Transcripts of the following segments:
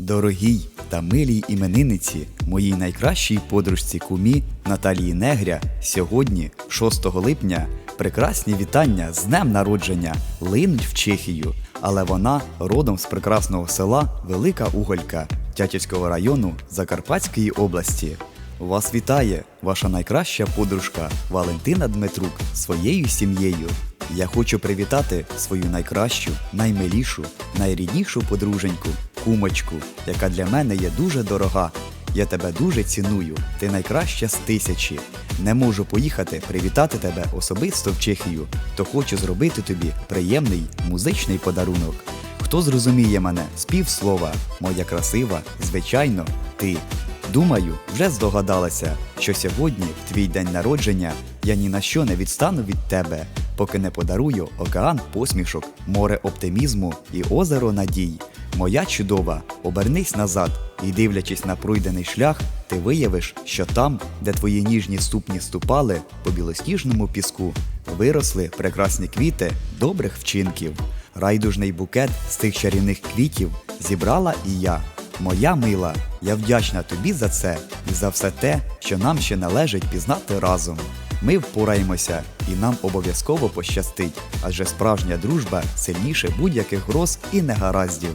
Дорогій та милій іменинниці, моїй найкращій подружці кумі Наталії Негря, сьогодні, 6 липня, прекрасні вітання з днем народження линуть в Чехію, але вона родом з прекрасного села Велика Уголька Тятівського району Закарпатської області. Вас вітає ваша найкраща подружка Валентина Дмитрук своєю сім'єю. Я хочу привітати свою найкращу, наймилішу, найріднішу подруженьку, кумочку, яка для мене є дуже дорога. Я тебе дуже ціную, ти найкраща з тисячі. Не можу поїхати привітати тебе особисто в Чехію, то хочу зробити тобі приємний музичний подарунок. Хто зрозуміє мене з півслова, моя красива, звичайно, ти. Думаю, вже здогадалася, що сьогодні, в твій день народження, я ні на що не відстану від тебе, поки не подарую океан посмішок, море оптимізму і озеро надій. Моя чудова, обернись назад і, дивлячись на пройдений шлях, ти виявиш, що там, де твої ніжні ступні ступали по білосніжному піску, виросли прекрасні квіти добрих вчинків. Райдужний букет з тих чарівних квітів зібрала і я. Моя мила, я вдячна тобі за це і за все те, що нам ще належить пізнати разом. Ми впораємося і нам обов'язково пощастить, адже справжня дружба сильніше будь-яких гроз і негараздів.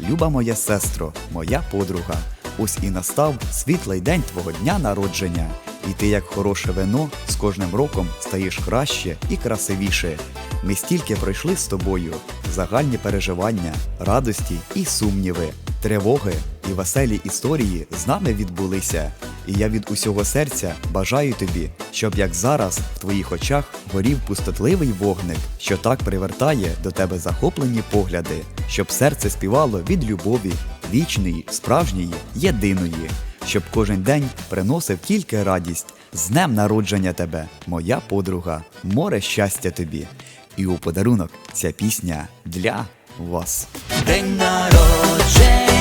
Люба моя сестро, моя подруга, ось і настав світлий день твого дня народження, і ти, як хороше вино, з кожним роком стаєш краще і красивіше. Ми стільки пройшли з тобою загальні переживання, радості і сумніви, тривоги і веселі історії з нами відбулися. І я від усього серця бажаю тобі, щоб як зараз в твоїх очах горів пустотливий вогник, що так привертає до тебе захоплені погляди, щоб серце співало від любові, вічної, справжньої, єдиної, щоб кожен день приносив тільки радість. З днем народження тебе, моя подруга, море щастя тобі. І у подарунок ця пісня для вас. День народження,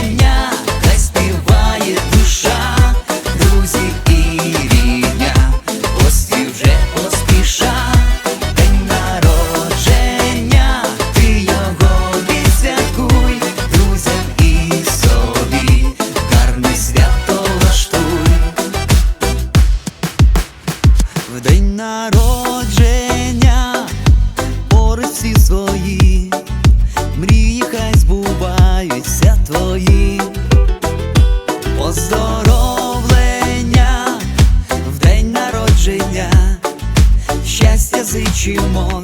поздоровлення в день народження, щастя зичимо